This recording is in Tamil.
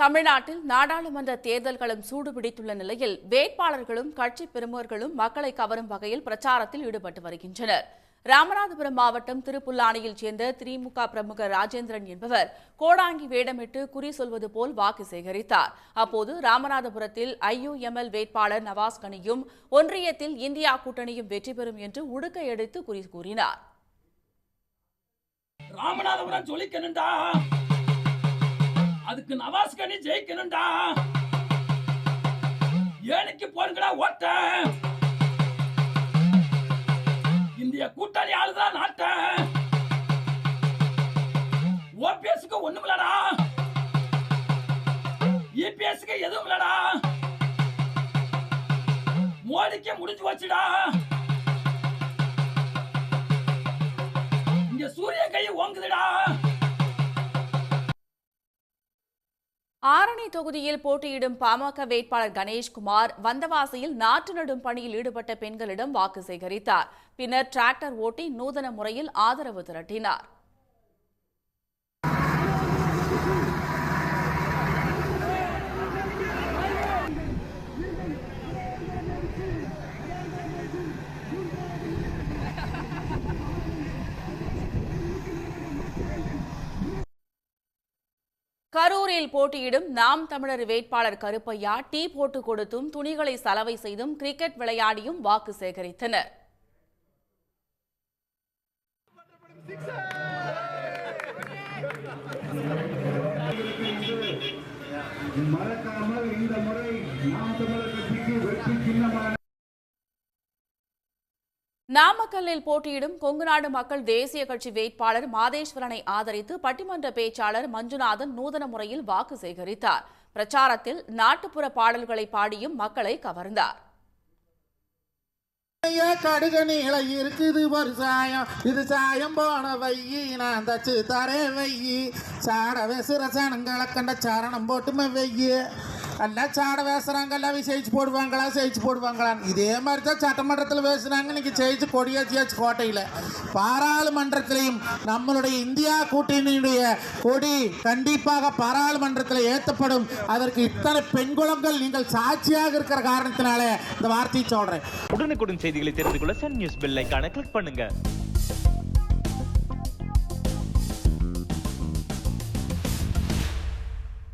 தமிழ்நாட்டில் நாடாளுமன்ற தேர்தல்களும் சூடுபிடித்துள்ள நிலையில் வேட்பாளர்களும் கட்சி பிரமுகர்களும் மக்களை கவரும் வகையில் பிரச்சாரத்தில் ஈடுபட்டு வருகின்றனர். ராமநாதபுரம் மாவட்டம் திருப்புல்லானியில் சேர்ந்த திமுக பிரமுகர் ராஜேந்திரன் என்பவர் கோடாங்கி வேடமிட்டு குறி சொல்வது போல் வாக்கு சேகரித்தார். அப்போது ராமநாதபுரத்தில் ஐயுஎம்எல் வேட்பாளர் நவாஸ் கனியும் ஒன்றியத்தில் இந்தியா கூட்டணியும் வெற்றி பெறும் என்று உடுக்கை எடுத்து குறி கூறினார். ராமநாதபுரம் அதுக்கு அதுக்கு நவாஸ்கனி ஜெயிக்கணும்டா. ஏழைக்கு போனுங்கடா ஓட்ட. இந்திய கூட்டணி ஆளுதான் நாட்ட. ஓபிஎஸ்க்கு ஒண்ணும் இல்லடா இபிஎஸ்க்கு எதுவும் இல்லடா மோடிக்கு முடிஞ்சு வச்சுடா ஆரணி தொகுதியில் போட்டியிடும் பாமக வேட்பாளர் கணேஷ்குமார் வந்தவாசியில் நாற்று நடும் பணியில் ஈடுபட்ட பெண்களிடம் வாக்கு சேகரித்தார். பின்னர் டிராக்டர் ஓட்டி நூதன முறையில் ஆதரவு திரட்டினார். கரூரில் போட்டியிடும் நாம் தமிழர் வேட்பாளர் கருப்பையா டீ போட்டு கொடுத்தும் துணிகளை சலவை செய்தும் கிரிக்கெட் விளையாடியும் வாக்கு சேகரித்தனர். மறக்காமல் இந்த முறை நாம் தமிழர் கட்சிக்கு வெற்றி சின்னமான நாமக்கல்லில் போட்டியிடும் கொங்குநாடு மக்கள் தேசிய கட்சி வேட்பாளர் மாதேஸ்வரனை ஆதரித்து பட்டிமன்ற பேச்சாளர் மஞ்சுநாதன் நூதன முறையில் வாக்கு சேகரித்தார். பிரச்சாரத்தில் நாட்டுப்புற பாடல்களை பாடியும் மக்களை கவர்ந்தார். ஐயா, இருக்குது ஒரு சாயம். இது சாயம் போன வையி நான் தச்சு தரே வையி. சாட வேசுற சனங்களை கண்ட போட்டுமே வெய்யி எல்லாம் சாட வேசுறாங்க ஜெயிச்சு போடுவாங்களா ஜெயிச்சு போடுவாங்களான்னு. இதே மாதிரி தான் சட்டமன்றத்தில் பேசுனாங்க இன்னைக்கு ஜெயிச்சு கொடியாச்சியாச்சு கோட்டையில். பாராளுமன்றத்திலையும் நம்மளுடைய இந்தியா கூட்டணியுடைய கொடி கண்டிப்பாக பாராளுமன்றத்தில் ஏற்றப்படும் அதற்கு இத்தனை பெண் குளங்கள் நீங்கள் சாட்சியாக இருக்கிற காரணத்தினால இந்த வார்த்தையை சொல்றேன். உடனுக்குடன் செய்திகளை தெரிந்து கொள்ள சன் நியூஸ் பெல் ஐகானை கிளிக் பண்ணுங்க.